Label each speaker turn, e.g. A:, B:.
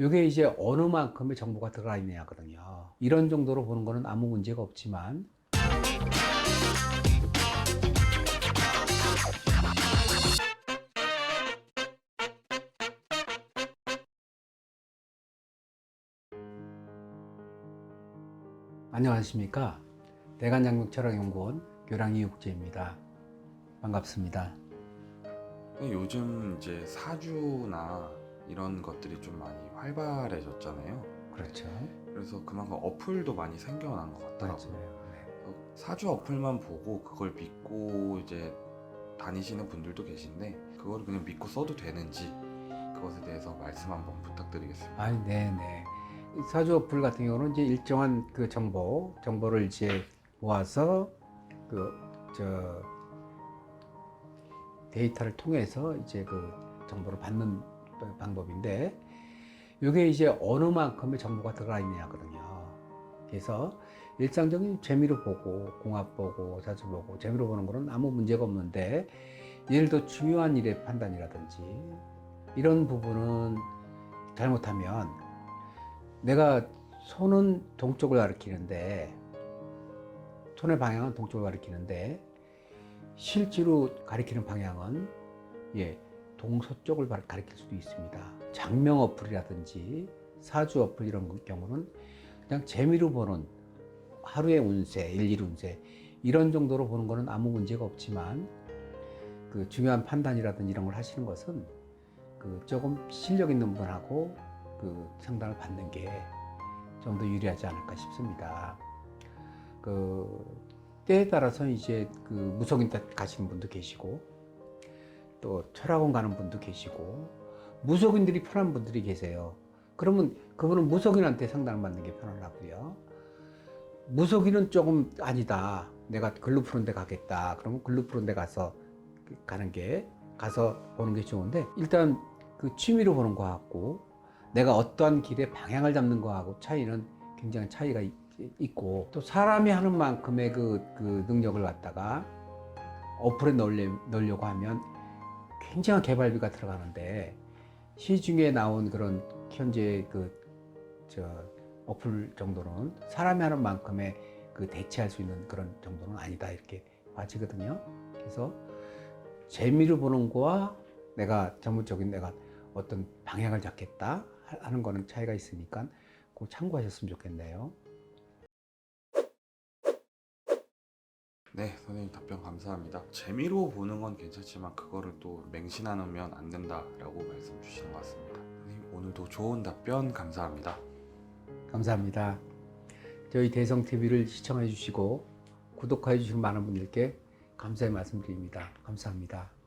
A: 이게 이제 어느 만큼의 정보가 들어가 있냐거든요. 이런 정도로 보는 거는 아무 문제가 없지만 안녕하십니까 대간장육철학연구원 교랑이 육재입니다. 반갑습니다.
B: 요즘 이제 사주나 이런 것들이 좀 많이 활발해졌잖아요.
A: 그렇죠.
B: 그래서 그만큼 어플도 많이 생겨난 것 같더라고요.
A: 맞아요. 네.
B: 그래서 사주 어플만 보고 그걸 믿고 이제 다니시는 분들도 계신데 그걸 그냥 믿고 써도 되는지 그것에 대해서 말씀 한번 부탁드리겠습니다.
A: 아니, 네네. 사주 어플 같은 경우는 이제 일정한 그 정보, 정보를 이제 모아서 그, 저, 데이터를 통해서 이제 그 정보를 받는 방법인데, 이게 이제 어느 만큼의 정보가 들어가 있냐거든요. 그래서 일상적인 재미로 보고, 공합 보고, 사주 보고, 재미로 보는 거는 아무 문제가 없는데, 예를 들어 중요한 일의 판단이라든지, 이런 부분은 잘못하면 내가 손은 동쪽을 가리키는데 손의 방향은 동쪽을 가리키는데 실제로 가리키는 방향은 예 동서쪽을 가- 가리킬 수도 있습니다. 장명 어플이라든지 사주 어플 이런 경우는 그냥 재미로 보는 하루의 운세, 일일 운세 이런 정도로 보는 거는 아무 문제가 없지만 그 중요한 판단이라든지 이런 걸 하시는 것은 그 조금 실력 있는 분하고 그 상담을 받는 게 좀 더 유리하지 않을까 싶습니다. 그 때에 따라서 이제 그 무속인 때 가시는 분도 계시고 또 철학원 가는 분도 계시고 무속인들이 편한 분들이 계세요. 그러면 그분은 무속인한테 상담을 받는 게 편하고요. 무속인은 조금 아니다. 내가 글로 푸는 데 가겠다. 그러면 글로 푸는 데 가서 가는 게 가서 보는 게 좋은데 일단 그 취미로 보는 거하고 내가 어떠한 길의 방향을 잡는 거하고 차이는 굉장히 차이가 있, 있고 또 사람이 하는 만큼의 그, 그 능력을 갖다가 어플에 넣으려, 넣으려고 하면 굉장한 개발비가 들어가는데 시중에 나온 그런 현재 그 저 어플 정도는 사람이 하는 만큼의 그 대체할 수 있는 그런 정도는 아니다 이렇게 봐지거든요. 그래서 재미를 보는 거와 내가 전문적인 내가 어떤 방향을 잡겠다 하는 거는 차이가 있으니까 꼭 참고하셨으면 좋겠네요.
B: 네, 선생님 답변 감사합니다. 재미로 보는 건 괜찮지만 그거를 또 맹신하면 안 된다라고 말씀 주시는 것 같습니다. 선생님 오늘도 좋은 답변 감사합니다.
A: 감사합니다. 저희 대성 TV를 시청해 주시고 구독해 주시는 많은 분들께 감사의 말씀드립니다. 감사합니다.